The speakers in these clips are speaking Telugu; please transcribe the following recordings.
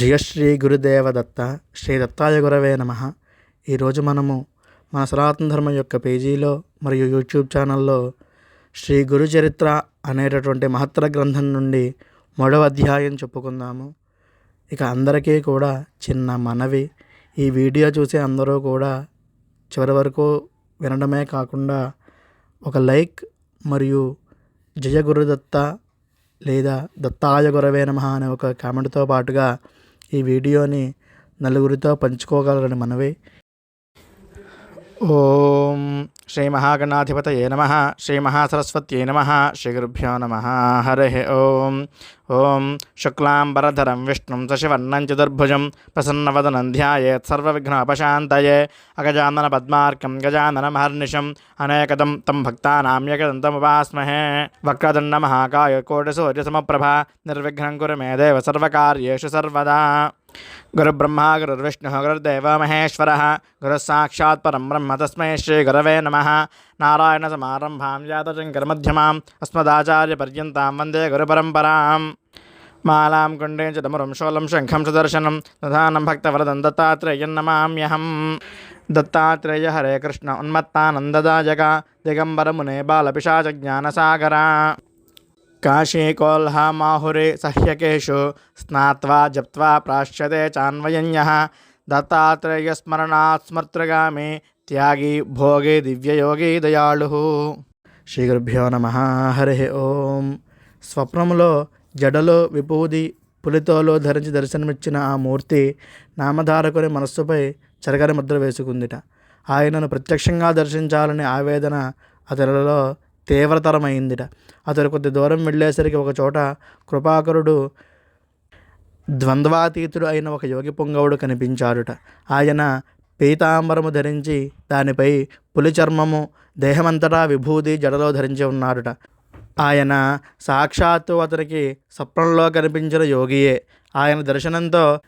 జయశ్రీ గురుదేవ దత్త శ్రీ దత్తాయ గురవే నమ. ఈరోజు మనము మన సనాతన ధర్మం యొక్క పేజీలో మరియు యూట్యూబ్ ఛానల్లో శ్రీ గురు చరిత్ర అనేటటువంటి మహత్తర గ్రంథం నుండి మూడవ అధ్యాయం చెప్పుకుందాము. ఇక అందరికీ కూడా చిన్న మనవి ఈ వీడియో చూసే అందరూ కూడా చివరి వరకు వినడమే కాకుండా ఒక లైక్ మరియు జయ గురుదత్త లేదా దత్తాయ గురవే నమ అనే ఒక కామెంట్తో పాటుగా ఈ వీడియోని నలుగురితో పంచుకోగలరని మనవి. ఓం श्रीमहागणाधिपतये नम, श्रीमहासरस्वत्यै नम, श्रीगुरुभ्यो नमः। हरेः ॐ ॐ शुक्लाम्बरधरं विष्णुं शशिवर्णं चतुर्भुजं प्रसन्नवदनं ध्यायेत् सर्वविघ्नोपशान्तये, अगजाननपद्मार्कं गजाननमहर्निशम् अनेकदं तं भक्तानां यकदन्तमुपास्महे वक्रदण्डमहाकाय कोटिसूर्यसमप्रभा निर्विघ्न कुर मे देव सर्वकार्येषु सर्वदा। गुरुब्रह्मा, गुरुर्विष्णुः गुरुर्देवमहेश्वरः गुरुस्साक्षात् परम ब्रह्म तस्मै श्रीगुरवे नम। नारायण जातशङ्करमध्यमाम्, अस्मदाचार्यपर्यन्तां वंदे गुरुपरम्पराम्। मालां कुण्डें च डमरुं शोलम शंखम सुदर्शन, दधानं भक्तवरदं दत्तात्रेयं नमाम्यहम्। दत्तात्रेय हरे कृष्ण, उन्मत्तानन्ददायका। दिगम्बरमुने बालपिशाचज्ञानसागरा దత్తాత్రేయం నమామ్యహం దత్తాత్రేయ సహ్యకేషు స్నాత్వా జప్త్వా ప్రాశ్యతే చాన్వయన్యः దత్తాత్రేయస్మరణాత్మర్తృగామీ త్యాగి భోగి దివ్యయోగి దయాళు శ్రీ గురుభ్యో నమ హరి ఓం స్వప్నములో జడలో విభూది పులితోలో ధరించి దర్శనమిచ్చిన ఆ మూర్తి నామధారకుని మనస్సుపై చెరగని ముద్ర వేసుకుందిట. ఆయనను ప్రత్యక్షంగా దర్శించాలని ఆవేదన అతనిలో తీవ్రతరమైందిట. అతడు కొద్ది దూరం వెళ్ళేసరికి ఒక చోట కృపాకరుడు ద్వంద్వాతీతుడు అయిన ఒక యోగి పొంగవుడు కనిపించాడుట. ఆయన పీతాంబరము ధరించి దానిపై పులి చర్మము దేహమంతటా విభూది జడలో ధరించి ఉన్నాడుట. ఆయన సాక్షాత్తు అతనికి స్వప్నంలో కనిపించిన యోగియే. ఆయన దర్శనంతో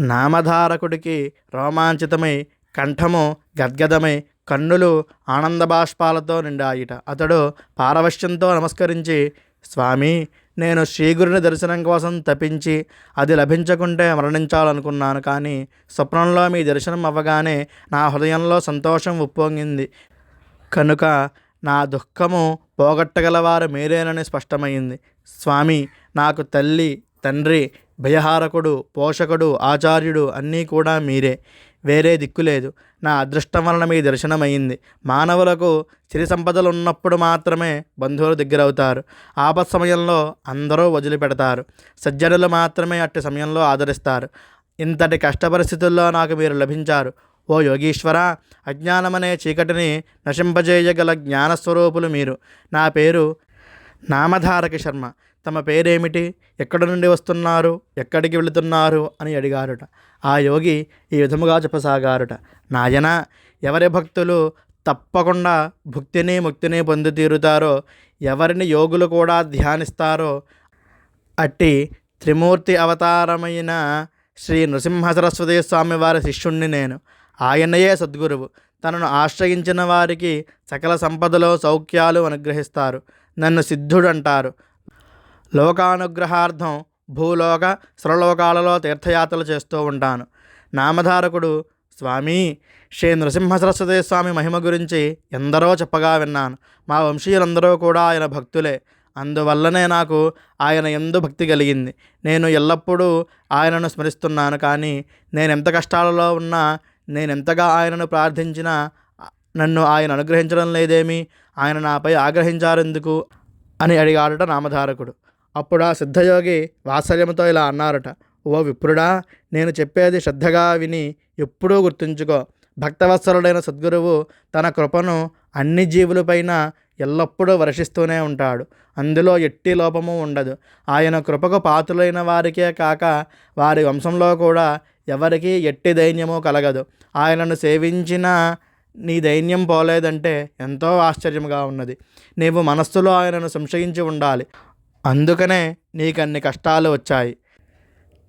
నామధారకుడికి రోమాంచితమై కంఠము గద్గదమై కన్నులు ఆనంద బాష్పాలతో నిండాయిట. అతడు పారవశ్యంతో నమస్కరించి స్వామి నేను శ్రీగురుని దర్శనం కోసం తపించి అది లభించకుంటే మరణించాలనుకున్నాను. కానీ స్వప్నంలో మీ దర్శనం అవ్వగానే నా హృదయంలో సంతోషం ఉప్పొంగింది. కనుక నా దుఃఖము పోగొట్టగలవారు మీరేనని స్పష్టమైంది. స్వామి నాకు తల్లి తండ్రి భయహారకుడు పోషకుడు ఆచార్యుడు అన్నీ కూడా మీరే. వేరే దిక్కు లేదు. నా అదృష్టం వలన మీ దర్శనమైంది మానవులకు సిరి సంపదలు ఉన్నప్పుడు మాత్రమే బంధువులు దగ్గరవుతారు. ఆపత్ సమయంలో అందరూ వదిలిపెడతారు. సజ్జనులు మాత్రమే అట్టి సమయంలో ఆదరిస్తారు. ఇంతటి కష్ట పరిస్థితుల్లో నాకు మీరు లభించారు. ఓ యోగీశ్వర అజ్ఞానమనే చీకటిని నశింపజేయగల జ్ఞానస్వరూపులు మీరు. నా పేరు నామధారక శర్మ. తమ పేరేమిటి? ఎక్కడి నుండి వస్తున్నారు? ఎక్కడికి వెళుతున్నారు? అని అడిగారుట. ఆ యోగి ఈ విధముగా చెప్పసాగారుట. నాయన ఎవరి భక్తులు తప్పకుండా భుక్తిని ముక్తిని పొంది తీరుతారో ఎవరిని యోగులు కూడా ధ్యానిస్తారో అట్టి త్రిమూర్తి అవతారమైన శ్రీ నృసింహ సరస్వతి స్వామి వారి శిష్యుణ్ణి నేను. ఆయనయే సద్గురువు. తనను ఆశ్రయించిన వారికి సకల సంపదలో సౌఖ్యాలు అనుగ్రహిస్తారు. నన్ను సిద్ధుడు అంటారు లోకానుగ్రహార్థం భూలోక స్వరలోకాలలో తీర్థయాత్రలు చేస్తూ ఉంటాను. నామధారకుడు స్వామి శ్రీ నృసింహ సరస్వతి స్వామి మహిమ గురించి ఎందరో చెప్పగా విన్నాను. మా వంశీయులందరూ కూడా ఆయన భక్తులే. అందువల్లనే నాకు ఆయన ఎందు భక్తి కలిగింది. నేను ఎల్లప్పుడూ ఆయనను స్మరిస్తున్నాను కానీ నేను ఎంత కష్టాలలో ఉన్నా నేను ఎంతగా ఆయనను ప్రార్థించినా నన్ను ఆయన అనుగ్రహించడం లేదేమి? ఆయన నాపై ఆగ్రహించారెందుకు? అని అడిగాడట నామధారకుడు. అప్పుడు ఆ సిద్ధయోగి వాత్సల్యంతో ఇలా అన్నారట. ఓ విప్రుడా నేను చెప్పేది శ్రద్ధగా విని ఎప్పుడూ గుర్తుంచుకో. భక్తవత్సరుడైన సద్గురువు తన కృపను అన్ని జీవులపైన ఎల్లప్పుడూ వర్షిస్తూనే ఉంటాడు. అందులో ఎట్టి లోపము ఉండదు. ఆయన కృపకు పాత్రులైన వారికే కాక వారి వంశంలో కూడా ఎవరికీ ఎట్టి దైన్యము కలగదు. ఆయనను సేవించిన నీ దైన్యం పోలేదంటే ఎంతో ఆశ్చర్యంగా ఉన్నది. నీవు మనస్సులో ఆయనను సంశయించి ఉండాలి. అందుకనే నీకన్ని కష్టాలు వచ్చాయి.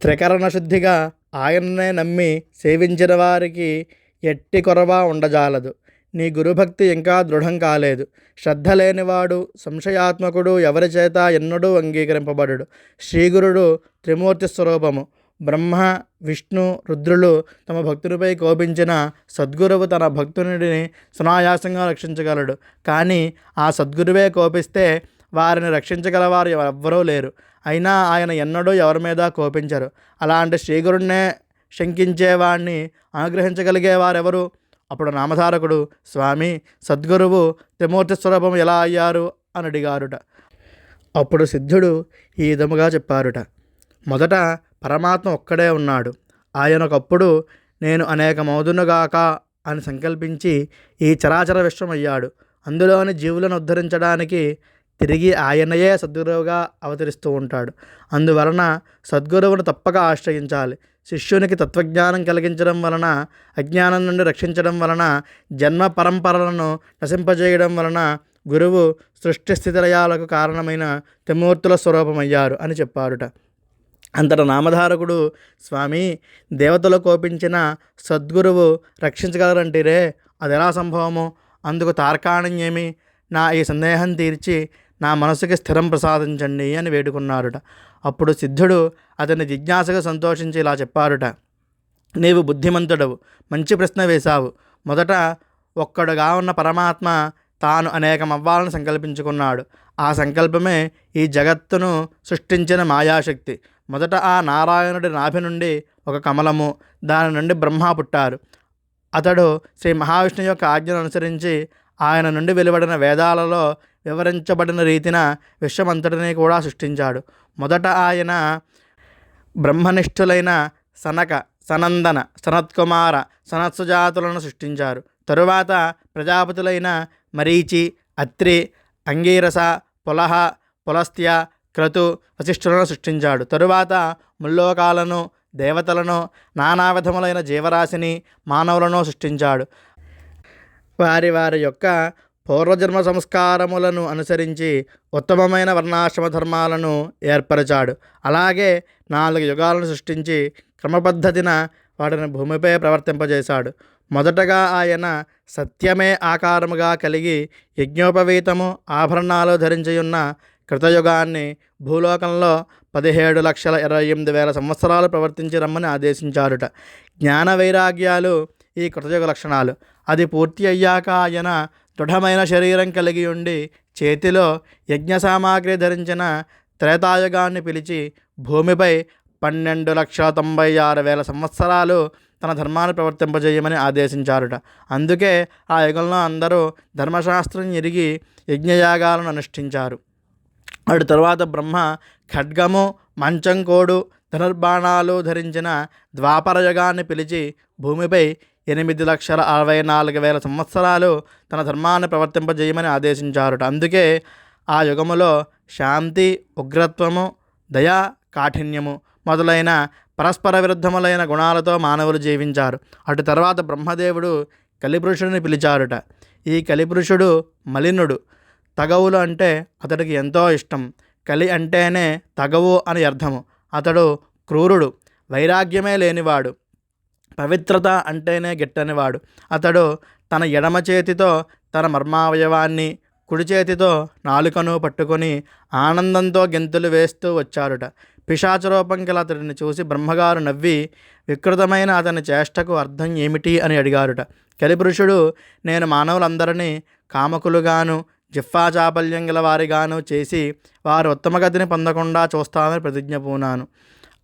త్రికరణ శుద్ధిగా ఆయన్నే నమ్మి సేవించిన వారికి ఎట్టి కొరవ ఉండజాలదు. నీ గురుభక్తి ఇంకా దృఢం కాలేదు. శ్రద్ధ లేనివాడు సంశయాత్మకుడు ఎవరి చేత ఎన్నడూ అంగీకరింపబడుడు. శ్రీగురుడు త్రిమూర్తి స్వరూపము. బ్రహ్మ విష్ణు రుద్రులు తమ భక్తునిపై కోపించిన సద్గురువు తన భక్తునిని సునాయాసంగా రక్షించగలడు. కానీ ఆ సద్గురువే కోపిస్తే వారిని రక్షించగలవారు ఎవ్వరూ లేరు. అయినా ఆయన ఎన్నడూ ఎవరి మీద కోపించరు. అలాంటి శ్రీగురుణ్ణే శంకించేవాణ్ణి అనుగ్రహించగలిగేవారెవరు? అప్పుడు నామధారకుడు స్వామి సద్గురువు త్రిమూర్తి స్వరూపం ఎలా అయ్యారు? అని అడిగారుట. అప్పుడు సిద్ధుడు ఈ విధముగా చెప్పారుట. మొదట పరమాత్మ ఒక్కడే ఉన్నాడు. ఆయనకప్పుడు నేను అనేక మౌదునుగాక అని సంకల్పించి ఈ చరాచర విశ్వమయ్యాడు. అందులోని జీవులను ఉద్ధరించడానికి తిరిగి ఆయనయే సద్గురువుగా అవతరిస్తూ ఉంటాడు. అందువలన సద్గురువును తప్పక ఆశ్రయించాలి. శిష్యునికి తత్వజ్ఞానం కలిగించడం వలన అజ్ఞానం నుండి రక్షించడం వలన జన్మ పరంపరలను నశింపజేయడం వలన గురువు సృష్టి స్థితిలయాలకు కారణమైన త్రిమూర్తుల స్వరూపమయ్యారు అని చెప్పారుట. అంతట నామధారకుడు స్వామి దేవతలు కోపించిన సద్గురువు రక్షించగలరంటీరే అది ఎలా సంభవము? అందుకు తార్కాణం ఏమి? నా ఈ సందేహం తీర్చి నా మనసుకి స్థిరం ప్రసాదించండి అని వేడుకున్నారుట అప్పుడు సిద్ధుడు అతని జిజ్ఞాసగా సంతోషించి ఇలా చెప్పారుట నీవు బుద్ధిమంతుడవు మంచి ప్రశ్న వేశావు. మొదట ఒక్కడుగా ఉన్న పరమాత్మ తాను అనేకం అవ్వాలని సంకల్పించుకున్నాడు. ఆ సంకల్పమే ఈ జగత్తును సృష్టించిన మాయాశక్తి. మొదట ఆ నారాయణుడి నాభి నుండి ఒక కమలము దాని నుండి బ్రహ్మ పుట్టారు. అతడు శ్రీ మహావిష్ణు యొక్క ఆజ్ఞను అనుసరించి ఆయన నుండి వెలువడిన వేదాలలో వివరించబడిన రీతిన విశ్వమంతటిని కూడా సృష్టించాడు. మొదట ఆయన బ్రహ్మనిష్ఠులైన సనక సనందన సనత్కుమార సనత్సుజాతులను సృష్టించారు. తరువాత ప్రజాపతులైన మరీచి అత్రి అంగీరస పులహ పులస్త్య క్రతు వశిష్ఠులను సృష్టించాడు. తరువాత ముల్లోకాలను దేవతలను నానా విధములైన జీవరాశిని మానవులను సృష్టించాడు. వారి వారి యొక్క పూర్వజన్మ సంస్కారములను అనుసరించి ఉత్తమమైన వర్ణాశ్రమ ధర్మాలను ఏర్పరిచాడు. అలాగే నాలుగు యుగాలను సృష్టించి క్రమపద్ధతిన వాటిని భూమిపై ప్రవర్తింపజేశాడు. మొదటగా ఆయన సత్యమే ఆకారముగా కలిగి యజ్ఞోపవీతము ఆభరణాలు ధరించియున్న కృతయుగాన్ని భూలోకంలో పదిహేడు లక్షల ఇరవై ఎనిమిది వేల సంవత్సరాలు ప్రవర్తించి రమ్మని ఆదేశించారుట జ్ఞాన వైరాగ్యాలు ఈ కృతయుగ లక్షణాలు. అది పూర్తి అయ్యాక ఆయన దృఢమైన శరీరం కలిగి ఉండి చేతిలో యజ్ఞ సామాగ్రి ధరించిన త్రేతాయుగాన్ని పిలిచి భూమిపై పన్నెండు లక్షల తొంభై ఆరు వేల సంవత్సరాలు తన ధర్మాన్ని ప్రవర్తింపజేయమని ఆదేశించారుట. అందుకే ఆ యుగంలో అందరూ ధర్మశాస్త్రం ఎరిగి యజ్ఞయాగాలను అనుష్ఠించారు. అటు తరువాత బ్రహ్మ ఖడ్గము మంచం కోడు ధనుర్బాణాలు ధరించిన ద్వాపర యుగాన్ని పిలిచి భూమిపై ఎనిమిది లక్షల అరవై నాలుగు వేల సంవత్సరాలు తన ధర్మాన్ని ప్రవర్తింపజేయమని ఆదేశించారుట. అందుకే ఆ యుగములో శాంతి ఉగ్రత్వము దయా కాఠిన్యము మొదలైన పరస్పర విరుద్ధములైన గుణాలతో మానవులు జీవించారు. అటు తర్వాత బ్రహ్మదేవుడు కలిపురుషుడిని పిలిచారుట. ఈ కలిపురుషుడు మలినుడు. తగవులు అంటే అతడికి ఎంతో ఇష్టం. కలి అంటేనే తగవు అని అర్థము. అతడు క్రూరుడు. వైరాగ్యమే లేనివాడు. పవిత్రత అంటేనే గిట్టనివాడు. అతడు తన ఎడమ చేతితో తన మర్మావయవాన్ని కుడి చేతితో నాలుకను పట్టుకొని ఆనందంతో గెంతులు వేస్తూ వచ్చారుట పిశాచరూపం గల అతడిని చూసి బ్రహ్మగారు నవ్వి వికృతమైన అతని చేష్టకు అర్థం ఏమిటి? అని అడిగారుట. కలిపురుషుడు నేను మానవులందరినీ కామకులుగాను జిఫ్ఫా చాపల్యం గల వారిగాను చేసి వారు ఉత్తమగతిని పొందకుండా చూస్తామని ప్రతిజ్ఞ పూనాను.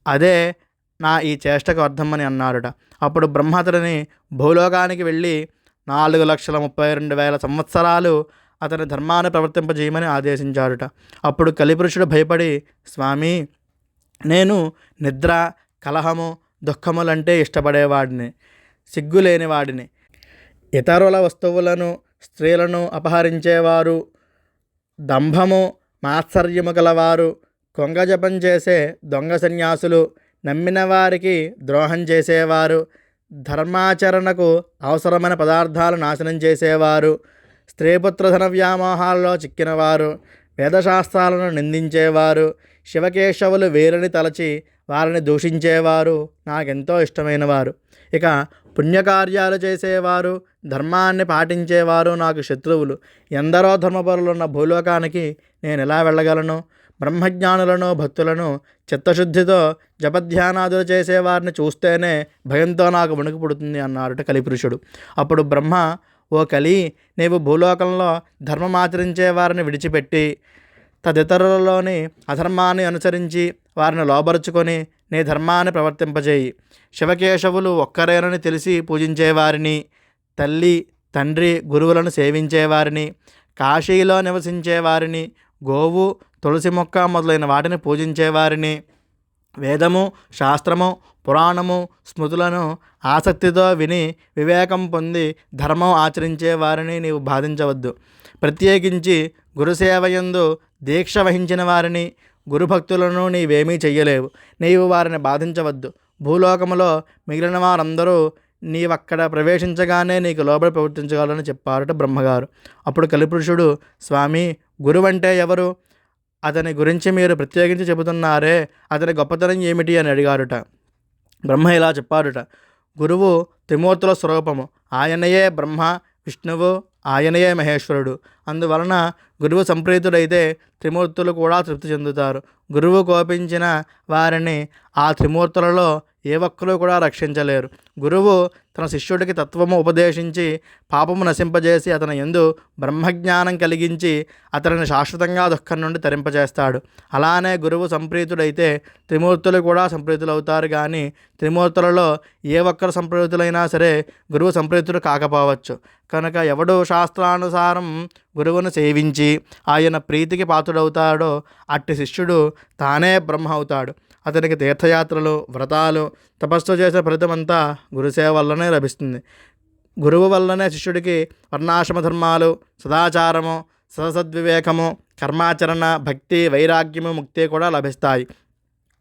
అదే నా ఈ చేష్టకు అర్థమని అన్నాడుట. అప్పుడు బ్రహ్మతుడిని భూలోకానికి వెళ్ళి నాలుగు లక్షల ముప్పై రెండు వేల సంవత్సరాలు అతని ధర్మాన్ని ప్రవర్తింపజేయమని ఆదేశించారుట అప్పుడు కలిపురుషుడు భయపడి స్వామి నేను నిద్ర కలహము దుఃఖములంటే ఇష్టపడేవాడిని సిగ్గులేనివాడిని. ఇతరుల వస్తువులను స్త్రీలను అపహరించేవారు దంభము మాత్సర్యము గలవారు కొంగజపం చేసే దొంగ సన్యాసులు నమ్మిన వారికి ద్రోహం చేసేవారు. ధర్మాచరణకు అవసరమైన పదార్థాలు నాశనం చేసేవారు. స్త్రీపుత్ర ధన వ్యామోహాల్లో చిక్కినవారు. వేదశాస్త్రాలను నిందించేవారు. శివకేశవులు వేరుని తలచి వారిని దూషించేవారు. నాకెంతో ఇష్టమైనవారు. ఇక పుణ్యకార్యాలు చేసేవారు. ధర్మాన్ని పాటించేవారు నాకు శత్రువులు. ఎందరో ధర్మపరులున్న భూలోకానికి నేను ఎలా వెళ్ళగలను? బ్రహ్మజ్ఞానులను భక్తులను చిత్తశుద్ధితో జపధ్యానాదులు చేసేవారిని చూస్తేనే భయంతో నాకు వణుకు పుడుతుంది అన్నారట కలిపురుషుడు. అప్పుడు బ్రహ్మ ఓ కలి నీవు భూలోకంలో ధర్మం ఆచరించే వారిని విడిచిపెట్టి తదితరులలోని అధర్మాన్ని అనుసరించి వారిని లోబరుచుకొని నీ ధర్మాన్ని ప్రవర్తింపజేయి. శివకేశవులు ఒక్కరేనని తెలిసి పూజించేవారిని తల్లి తండ్రి గురువులను సేవించేవారిని కాశీలో నివసించేవారిని గోవు తులసి మొక్క మొదలైన వాటిని పూజించేవారిని వేదము శాస్త్రము పురాణము స్మృతులను ఆసక్తితో విని వివేకం పొంది ధర్మం ఆచరించే వారిని నీవు బాధించవద్దు. ప్రత్యేకించి గురుసేవయందు దీక్ష వహించిన వారిని గురుభక్తులను నీవేమీ చెయ్యలేవు. నీవు వారిని బాధించవద్దు. భూలోకములో మిగిలిన వారందరూ నీవక్కడ ప్రవేశించగానే నీకు లోబడి ప్రవర్తించగలరని చెప్పారట బ్రహ్మగారు. అప్పుడు కలిపురుషుడు స్వామి గురువంటే ఎవరు? అతని గురించి మీరు ప్రత్యేకించి చెబుతున్నారే అతని గొప్పతనం ఏమిటి అని అడిగారుట బ్రహ్మ ఇలా చెప్పారుట గురువు త్రిమూర్తుల స్వరూపము. ఆయనయే బ్రహ్మ విష్ణువు ఆయనయే మహేశ్వరుడు. అందువలన గురువు సంప్రీతుడైతే త్రిమూర్తులు కూడా తృప్తి చెందుతారు. గురువు కోపించిన వారిని ఆ త్రిమూర్తులలో ఏ ఒక్కరూ కూడా రక్షించలేరు. గురువు తన శిష్యుడికి తత్వము ఉపదేశించి పాపము నశింపజేసి అతని ఎందు బ్రహ్మజ్ఞానం కలిగించి అతనిని శాశ్వతంగా దుఃఖం నుండి తరింపజేస్తాడు. అలానే గురువు సంప్రీతుడైతే త్రిమూర్తులు కూడా సంప్రీతులవుతారు కానీ త్రిమూర్తులలో ఏ ఒక్కరు సంప్రీతులైనా సరే గురువు సంప్రీతుడు కాకపోవచ్చు. కనుక ఎవడు శాస్త్రానుసారం గురువును సేవించి ఆయన ప్రీతికి పాత్రుడవుతాడో అట్టి శిష్యుడు తానే బ్రహ్మ అవుతాడు. అతనికి తీర్థయాత్రలు వ్రతాలు తపస్సు చేసే ఫలితమంతా గురుసేవ వల్లనే లభిస్తుంది. గురువు వల్లనే శిష్యుడికి వర్ణాశ్రమ ధర్మాలు సదాచారము సదసద్వివేకము కర్మాచరణ భక్తి వైరాగ్యము ముక్తి కూడా లభిస్తాయి.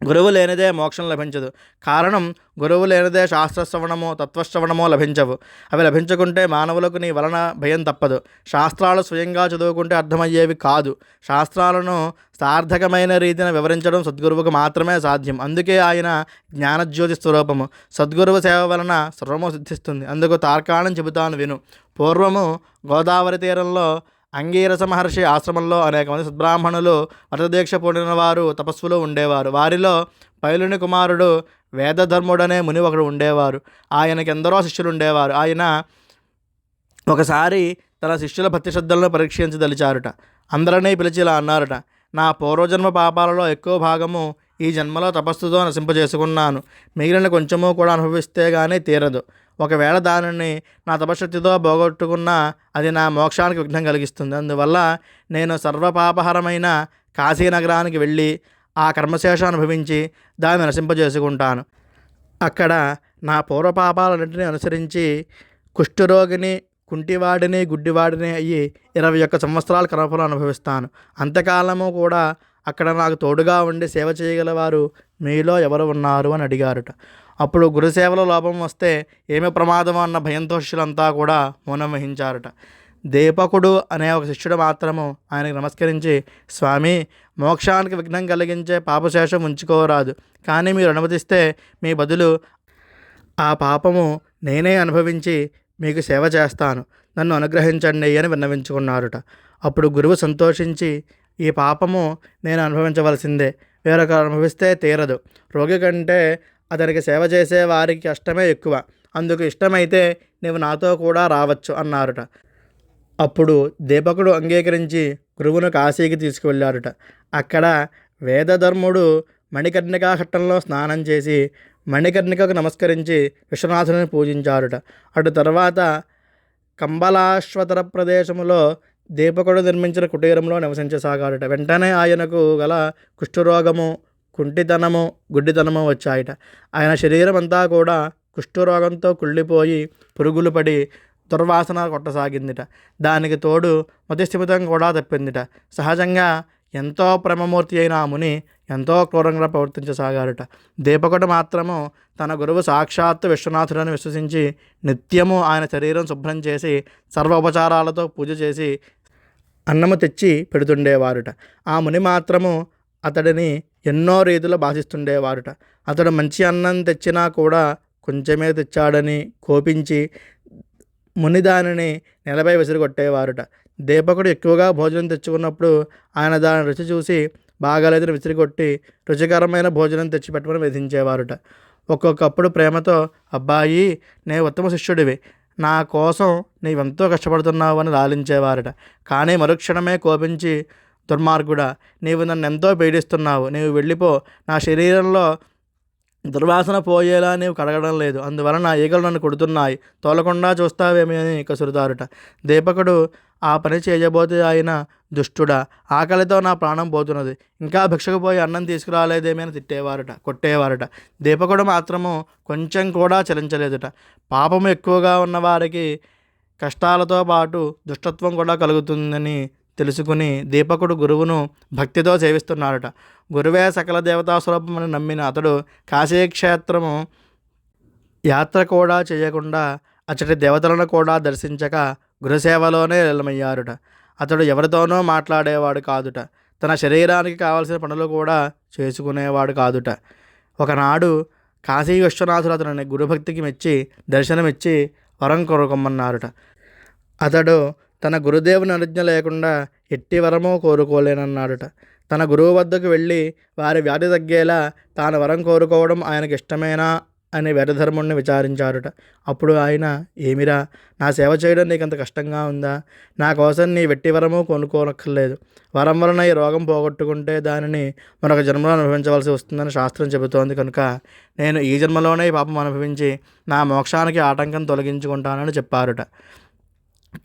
గురువు లేనిదే మోక్షం లభించదు. కారణం గురువు లేనిదే శాస్త్రశ్రవణమో తత్వశ్రవణమో లభించవు. అవి లభించకుంటే మానవులకు నీ వలన భయం తప్పదు. శాస్త్రాలు స్వయంగా చదువుకుంటే అర్థమయ్యేవి కాదు. శాస్త్రాలను సార్థకమైన రీతిన వివరించడం సద్గురువుకు మాత్రమే సాధ్యం. అందుకే ఆయన జ్ఞానజ్యోతి స్వరూపము. సద్గురువు సేవ వలన సర్వము సిద్ధిస్తుంది. అందుకు తార్కాణం చెబుతాను విను. పూర్వము గోదావరి తీరంలో అంగీరస మహర్షి ఆశ్రమంలో అనేక మంది సద్బ్రాహ్మణులు వ్రతదీక్ష పొందిన వారు తపస్సులు ఉండేవారు. వారిలో పైలుని కుమారుడు వేదధర్ముడనే ముని ఒకడు ఉండేవారు. ఆయనకి ఎందరో శిష్యులు ఉండేవారు. ఆయన ఒకసారి తన శిష్యుల భక్తి శ్రద్ధలను పరీక్షించదలిచారుట అందరినీ పిలిచి ఇలా అన్నారట నా పూర్వజన్మ పాపాలలో ఎక్కువ భాగము ఈ జన్మలో తపస్సుతో నశింపజేసుకున్నాను. మిగిలిన కొంచెము కూడా అనుభవిస్తే కానీ తీరదు. ఒకవేళ దానిని నా తపశక్తితో పోగొట్టుకున్నా అది నా మోక్షానికి విఘ్నం కలిగిస్తుంది. అందువల్ల నేను సర్వపాపహరమైన కాశీనగరానికి వెళ్ళి ఆ కర్మశేషం అనుభవించి దాన్ని నశింపజేసుకుంటాను. అక్కడ నా పూర్వపాపాలన్నింటినీ అనుసరించి కుష్ఠరోగిని కుంటివాడిని గుడ్డివాడిని అయ్యి ఇరవై ఒక్క సంవత్సరాల కర్మఫలం అనుభవిస్తాను. అంతకాలము కూడా అక్కడ నాకు తోడుగా ఉండి సేవ చేయగలవారు మీలో ఎవరు ఉన్నారు అని అడిగారుట. అప్పుడు గురుసేవలో లోపం వస్తే ఏమి ప్రమాదం అన్న భయంతో శిష్యులంతా కూడా మౌనం వహించారట. దీపకుడు అనే ఒక శిష్యుడు మాత్రము ఆయనకు నమస్కరించి స్వామి మోక్షానికి విఘ్నం కలిగించే పాపశేషం ఉంచుకోరాదు. కానీ మీరు అనుమతిస్తే మీ బదులు ఆ పాపము నేనే అనుభవించి మీకు సేవ చేస్తాను. నన్ను అనుగ్రహించండి అని విన్నవించుకున్నారుట. అప్పుడు గురువు సంతోషించి ఈ పాపము నేను అనుభవించవలసిందే. వేరొకరు అనుభవిస్తే తీరదు. రోగి కంటే అతనికి సేవ చేసే వారికి కష్టమే ఎక్కువ. అందుకు ఇష్టమైతే నీవు నాతో కూడా రావచ్చు అన్నారుట. అప్పుడు దీపకుడు అంగీకరించి గురువును కాశీకి తీసుకువెళ్ళారుట. అక్కడ వేదధర్ముడు మణికర్ణికా ఘట్టంలో స్నానం చేసి మణికర్ణికకు నమస్కరించి విశ్వనాథుని పూజించారుట. అటు తర్వాత కంబలాశ్వతర ప్రదేశములో దీపకుడు నిర్మించిన కుటీరంలో నివసించసాగాడట వెంటనే ఆయనకు గల కుష్ఠరోగము కుంటితనము గుడ్డితనము వచ్చాయట. ఆయన శరీరం అంతా కూడా కుష్ఠరోగంతో కుళ్ళిపోయి పురుగులు పడి దుర్వాసన కొట్టసాగిందిట. దానికి తోడు మతిస్థిమితం కూడా తప్పిందిట. సహజంగా ఎంతో ప్రేమమూర్తి అయిన ఆ ముని ఎంతో క్రూరంగా ప్రవర్తించసాగారుట దీపకుడు మాత్రము తన గురువు సాక్షాత్తు విశ్వనాథుడని విశ్వసించి నిత్యము ఆయన శరీరం శుభ్రం చేసి సర్వ ఉపచారాలతో పూజ చేసి అన్నము తెచ్చి పెడుతుండేవారుట. ఆ ముని మాత్రము అతడిని ఎన్నో రీతిలో భాషిస్తుండేవారుట అతడు మంచి అన్నం తెచ్చినా కూడా కొంచెమే తెచ్చాడని కోపించి ముని దానిని నెలపై విసిరికొట్టేవారుట. దీపకుడు ఎక్కువగా భోజనం తెచ్చుకున్నప్పుడు ఆయన దాని రుచి చూసి బాగాలేదని విసిరికొట్టి రుచికరమైన భోజనం తెచ్చిపెట్టమని విధించేవారుట. ఒక్కొక్కప్పుడు ప్రేమతో అబ్బాయి నే ఉత్తమ శిష్యుడివి. నా కోసం నీవెంతో కష్టపడుతున్నావు అని లాలించేవారట కానీ మరుక్షణమే కోపించి దుర్మార్గుడా నీవు నన్ను ఎంతో పీడిస్తున్నావు. నీవు వెళ్ళిపో. నా శరీరంలో దుర్వాసన పోయేలా నీవు కడగడం లేదు. అందువలన ఈగలు నన్ను కొడుతున్నాయి. తోలకుండా చూస్తావేమి అని కసురుతారుట. దీపకుడు ఆ పని చేయబోతే ఆయన దుష్టుడా ఆకలితో నా ప్రాణం పోతున్నది. ఇంకా భిక్షకు పోయి అన్నం తీసుకురాలేదేమీ అని తిట్టేవారట కొట్టేవారట. దీపకుడు మాత్రము కొంచెం కూడా చలించలేదుట. పాపము ఎక్కువగా ఉన్నవారికి కష్టాలతో పాటు దుష్టత్వం కూడా కలుగుతుందని తెలుసుకుని దీపకుడు గురువును భక్తితో సేవిస్తున్నాడట గురువే సకల దేవతా స్వరూపమని నమ్మిన అతడు కాశీక్షేత్రము యాత్ర కూడా చేయకుండా అచ్చటి దేవతలను కూడా దర్శించక గురుసేవలోనే నిలమయ్యారుట అతడు ఎవరితోనో మాట్లాడేవాడు కాదుట. తన శరీరానికి కావలసిన పనులు కూడా చేసుకునేవాడు కాదుట. ఒకనాడు కాశీ విశ్వనాథుడు అతనిని గురుభక్తికి మెచ్చి దర్శనమిచ్చి వరం కొరకొమ్మన్నారుట. అతడు తన గురుదేవుని అనుజ్ఞ లేకుండా ఎట్టి వరమో కోరుకోలేనన్నాడుట. తన గురువు వద్దకు వెళ్ళి వారి వ్యాధి తగ్గేలా తాను వరం కోరుకోవడం ఆయనకి ఇష్టమేనా అని వ్యధర్ముణ్ణి విచారించారుట. అప్పుడు ఆయన ఏమిరా నా సేవ చేయడం నీకు అంత కష్టంగా ఉందా? నా కోసం నీ వెట్టి వరము కొనుక్కోనక్కర్లేదు. వరం వలన ఈ రోగం పోగొట్టుకుంటే దానిని మరొక జన్మలో అనుభవించవలసి వస్తుందని శాస్త్రం చెబుతోంది కనుక నేను ఈ జన్మలోనే ఈ పాపం అనుభవించి నా మోక్షానికి ఆటంకం తొలగించుకుంటానని చెప్పారుట.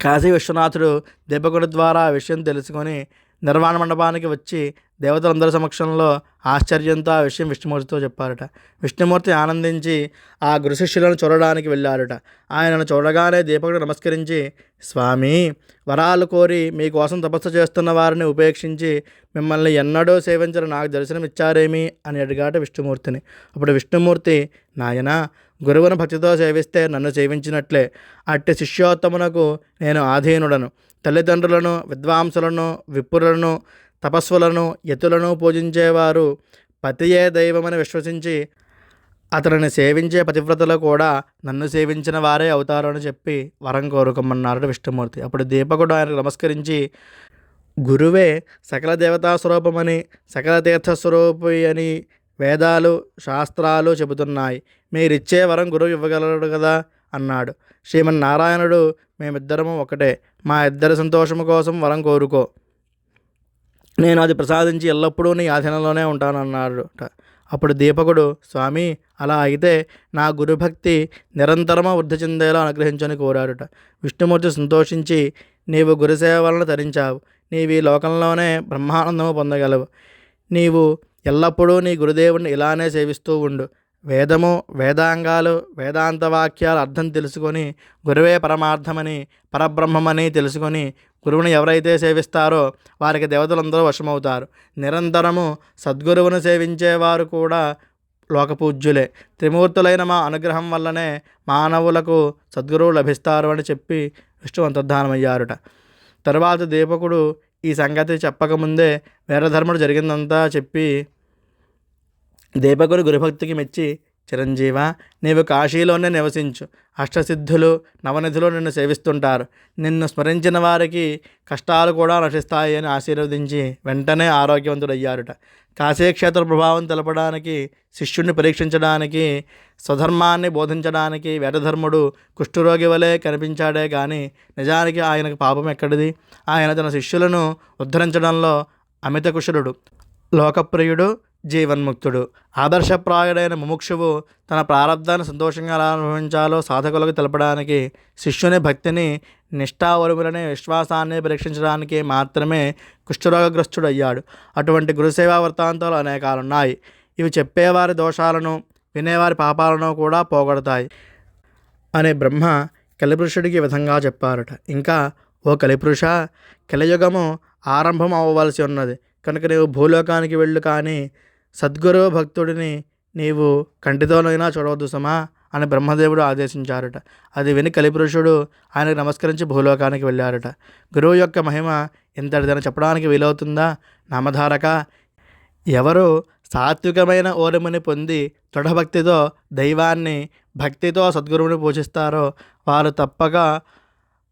కాశీ విశ్వనాథుడు దీపగుడి ద్వారా ఆ విషయం తెలుసుకొని నిర్వాణ మండపానికి వచ్చి దేవతలందరి సమక్షంలో ఆశ్చర్యంతో ఆ విషయం విష్ణుమూర్తితో చెప్పారట. విష్ణుమూర్తి ఆనందించి ఆ గురు శిష్యులను చూడడానికి వెళ్ళారట. ఆయనను చూడగానే దీపకుడు నమస్కరించి స్వామి వరాలు కోరి మీకోసం తపస్సు చేస్తున్న వారిని ఉపేక్షించి మిమ్మల్ని ఎన్నడూ సేవించిన నాకు దర్శనమిచ్చారేమి? అని అడిగాట విష్ణుమూర్తిని. అప్పుడు విష్ణుమూర్తి నాయన గురువును భక్తితో సేవిస్తే నన్ను సేవించినట్లే. అట్టి శిష్యోత్తమునకు నేను ఆధీనుడను. తల్లిదండ్రులను విద్వాంసులను విప్పులను తపస్సులను యతులను పూజించేవారు పతియే దైవమని విశ్వసించి అతనిని సేవించే పతివ్రతలు కూడా నన్ను సేవించిన వారే అవుతారు అని చెప్పి వరం కోరుకోమన్నారట విష్ణుమూర్తి. అప్పుడు దీపకుడు ఆయనకు నమస్కరించి గురువే సకల దేవతా స్వరూపమని సకల తీర్థ స్వరూపి అని వేదాలు శాస్త్రాలు చెబుతున్నాయి. మీరిచ్చే వరం గురువు ఇవ్వగలడు కదా అన్నాడు. శ్రీమన్నారాయణుడు మేమిద్దరము ఒకటే. మా ఇద్దరి సంతోషము కోసం వరం కోరుకో. నేను అది ప్రసాదించి ఎల్లప్పుడూ నీ ఆధీనంలోనే ఉంటానన్నాడు. అప్పుడు దీపకుడు స్వామి అలా అయితే నా గురుభక్తి నిరంతరము వృద్ధి చెందేలా అనుగ్రహించని కోరాడుట. విష్ణుమూర్తి సంతోషించి నీవు గురుసేవలను ధరించావు. తరించావు లోకంలోనే బ్రహ్మానందము పొందగలవు. నీవు ఎల్లప్పుడూ నీ గురుదేవుని ఇలానే సేవిస్తూ ఉండు. వేదము వేదాంగాలు వేదాంత వాక్యాల అర్థం తెలుసుకొని గురువే పరమార్థమని పరబ్రహ్మమని తెలుసుకొని గురువుని ఎవరైతే సేవిస్తారో వారికి దేవతలందరూ వశమవుతారు. నిరంతరము సద్గురువును సేవించేవారు కూడా లోకపూజ్యులే. త్రిమూర్తులైన మా అనుగ్రహం వల్లనే మానవులకు సద్గురువు లభిస్తారు అని చెప్పి విష్ణు అంతర్ధానమయ్యారుట. తర్వాత దీపకుడు ఈ సంగతి చెప్పకముందే వీరధర్ముడు జరిగిందంతా చెప్పి దీపకుడు గురుభక్తికి మెచ్చి చిరంజీవ నీవు కాశీలోనే నివసించు. అష్టసిద్ధులు నవనిధులు నిన్ను సేవిస్తుంటారు. నిన్ను స్మరించిన వారికి కష్టాలు కూడా నశిస్తాయి అని ఆశీర్వదించి వెంటనే ఆరోగ్యవంతుడయ్యారుట. కాశీక్షేత్ర ప్రభావం తెలపడానికి శిష్యుణ్ణి పరీక్షించడానికి స్వధర్మాన్ని బోధించడానికి వేటధర్ముడు కుష్ఠరోగి వలె కనిపించాడే కానీ నిజానికి ఆయనకు పాపం ఎక్కడిది? ఆయన తన శిష్యులను ఉద్ధరించడంలో అమిత కుశలుడు. లోకప్రియుడు జీవన్ముక్తుడు. ఆదర్శప్రాయుడైన ముముక్షువు తన ప్రారంధాన్ని సంతోషంగా ఎలా అనుభవించాలో సాధకులకు తెలపడానికి శిష్యుని భక్తిని నిష్ఠావరుములని విశ్వాసాన్ని పరీక్షించడానికి మాత్రమే కుష్ఠరోగగ్రస్తుడు అయ్యాడు అటువంటి గురుసేవా వృత్తాంతాలు అనేకాలున్నాయి. ఇవి చెప్పేవారి దోషాలను వినేవారి పాపాలను కూడా పోగొడతాయి అనే బ్రహ్మ కలిపురుషుడికి విధంగా చెప్పారట. ఇంకా ఓ కలిపురుష కలియుగము ఆరంభం అవ్వవలసి ఉన్నది. కనుక నీవు భూలోకానికి వెళ్ళు కానీ సద్గురు భక్తుడిని నీవు కంటితోనైనా చూడవద్దు సమా అని బ్రహ్మదేవుడు ఆదేశించారట. అది విని కలిపురుషుడు ఆయనకు నమస్కరించి భూలోకానికి వెళ్ళారట. గురువు యొక్క మహిమ ఇంతటిదని చెప్పడానికి వీలవుతుందా? నామధారక. ఎవరు సాత్వికమైన ఓరముని పొంది దృఢభక్తితో దైవాన్ని భక్తితో సద్గురువుని పూజిస్తారో వారు తప్పక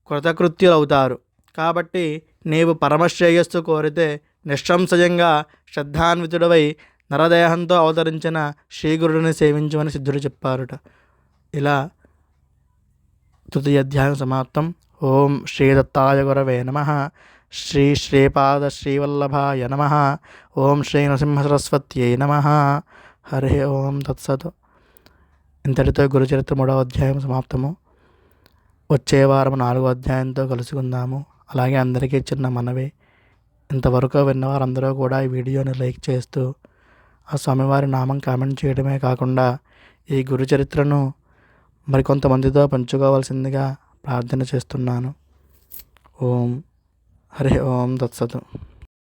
కృతకృత్యులవుతారు. కాబట్టి నీవు పరమశ్రేయస్సు కోరితే నిస్సంశయంగా శ్రద్ధాన్వితుడవై నరదేహంతో అవతరించిన శ్రీగురుడిని సేవించమని సిద్ధుడు చెప్పారుట. ఇలా తృతీయ అధ్యాయం సమాప్తం. ఓం శ్రీ దత్తాయ గురవే నమ. శ్రీ శ్రీపాద శ్రీవల్లభాయ నమ. ఓం శ్రీ నరసింహసరస్వత్యై నమ. హరి ఓం తత్సత్. ఇంతటితో గురుచరిత్ర మూడవ అధ్యాయం సమాప్తము. వచ్చే వారం నాలుగో అధ్యాయంతో కలుసుకుందాము. అలాగే అందరికీ చిన్న మనవి. ఇంతవరకు విన్నవారందరూ కూడా ఈ వీడియోని లైక్ చేస్తూ ఆ స్వామివారి నామం కామెంట్ చేయడమే కాకుండా ఈ గురు చరిత్రను మరికొంతమందితో పంచుకోవాల్సిందిగా ప్రార్థన చేస్తున్నాను. ఓం. హరి ఓం. తత్సతు.